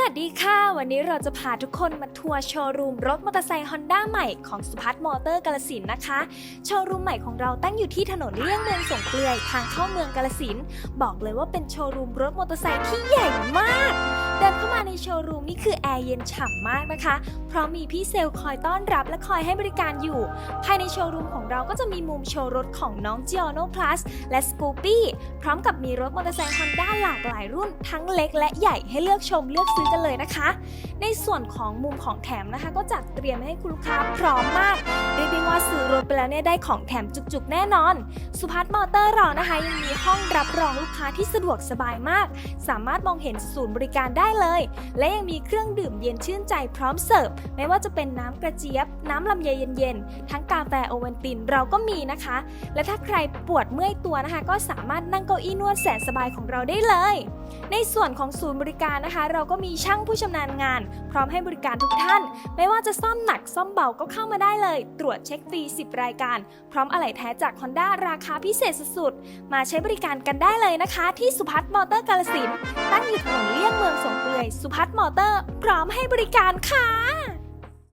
วัสดีค่ะ วันนี้เราจะพาทุกคนมาทัวร์โชว์รูมรถมอเตอร์ไซค์ฮอนด้าใหม่ของสุพัฒน์มอเตอร์กาลสินนะคะ โชว์รูมใหม่ของเราตั้งอยู่ที่ถนนเลี่ยงเมืองสงเกลือยทางเข้าเมืองกาลสินบอกเลยว่าเป็นโชว์รูมรถมอเตอร์ไซค์ที่ใหญ่มาก นี่คือแอร์เย็นฉ่ำมากนะคะ เพราะมีพี่เซลล์คอยต้อนรับและคอยให้บริการอยู่ ภายในโชว์รูมของเราก็จะมีมุมโชว์รถของน้อง g i o n o Plus และ Scoopy พร้อมกับมีรถมอเตอร์ไซค์ฮอนด้าหลากหลายรุ่นทั้งเล็กและใหญ่ให้เลือกชมเลือกซื้อกันเลยนะคะ ในส่วนของมุมของแถมนะคะ ก็จัดเตรียมให้คุณลูกค้าพร้อมมากเรียกได้ว่าซื้อรถไปแล้วเนี่ยได้ของแถมจุกๆ แน่นอน สุพัฒน์มอเตอร์เรานะคะยังมีห้องรับรองลูกค้าที่สะดวกสบายมาก สามารถมองเห็นศูนย์บริการได้เลย และยังมีเครื่องดื่มเย็นชื่นใจพร้อมเสิร์ฟไม่ว่าจะเป็นน้ำกระเจี๊ยบ น้ำลำไยเย็นๆ ทั้งกาแฟโอเวัลตินเราก็มีนะคะ และถ้าใครปวดเมื่อยตัวนะคะ ก็สามารถนั่งเก้าอี้นวดแสนสบายของเราได้เลย ในส่วนของศูนย์บริการนะคะ เราก็มีช่างผู้ชำนาญงาน พร้อมให้บริการทุกท่าน ไม่ว่าจะซ่อมหนักซ่อมเบาก็เข้ามาได้เลย ตรวจเช็คฟรี 10 รายการ พร้อมอะไหล่แท้จาก Honda ราคาพิเศษสุดๆ มาใช้บริการกันได้เลยนะคะ ที่สุพัฒน์มอเตอร์กาลสินตั้งอยู่ถนนเลี่ยงเมืองสงเปลือยสุพัฒน์มอเตอร์ พร้อมให้บริการค่ะ